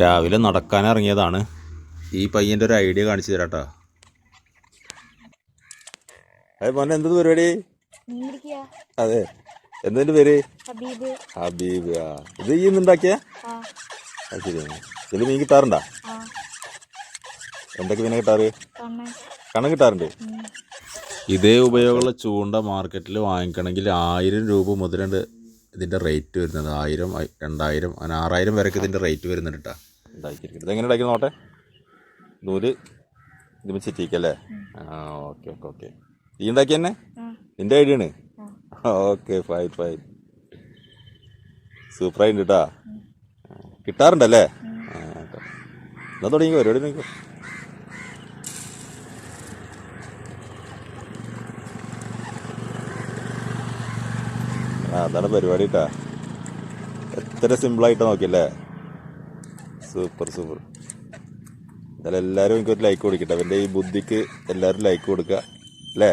രാവിലെ നടക്കാൻ ഇറങ്ങിയതാണ് ഈ പയ്യന്റെ ഒരു ഐഡിയ കാണിച്ചു തരാട്ടോ. അതെ മോനെ എന്ത് പരിപാടി? അതെ എന്തിന്റെ പേര്? ഹബീബ്. ആ. ഇത് ഈ അത് ശരിയാണ് ഇതിൽ മീൻ കിട്ടാറുണ്ടാ? എന്തൊക്കെ മീനെ കിട്ടാറ്? കണ കിട്ടാറുണ്ട്? ഇതേ ഉപയോഗമുള്ള ചൂണ്ട മാർക്കറ്റിൽ വാങ്ങിക്കണമെങ്കിൽ ആയിരം രൂപ മുതലുണ്ട് ഇതിന്റെ റേറ്റ് വരുന്നത്. ആയിരം ആയി- രണ്ടായിരം അങ്ങനെ ആറായിരം വരെയൊക്കെ ഇതിന്റെ റേറ്റ് വരുന്നുണ്ട് കേട്ടോ ഉണ്ടാക്കിയിരിക്കുന്നത് ഇതെങ്ങനെ ഉണ്ടാക്കി നോട്ടെ നൂൽ ഇത് ചിറ്റിക്കല്ലേ ആ ഓക്കെ ഓക്കെ ഓക്കെ. ഈ ഉണ്ടാക്കി തന്നെ നിന്റെ ഐഡിയ ആണ്? Okay fine fine. സൂപ്പറായിട്ടുണ്ട് കേട്ടാ കിട്ടാറുണ്ടല്ലേ. എന്നാ തുടങ്ങി പരിപാടി നിങ്ങൾക്ക് ആ അതാണ് പരിപാടി കേട്ടാ എത്ര സിമ്പിളായിട്ട് നോക്കിയല്ലേ? സൂപ്പർ സൂപ്പർ എന്തായാലും എല്ലാവരും എനിക്കൊരു ലൈക്ക് കൊടുക്കട്ടെ. അവന്റെ ഈ ബുദ്ധിക്ക് എല്ലാവരും ലൈക്ക് കൊടുക്കുക. അല്ലേ?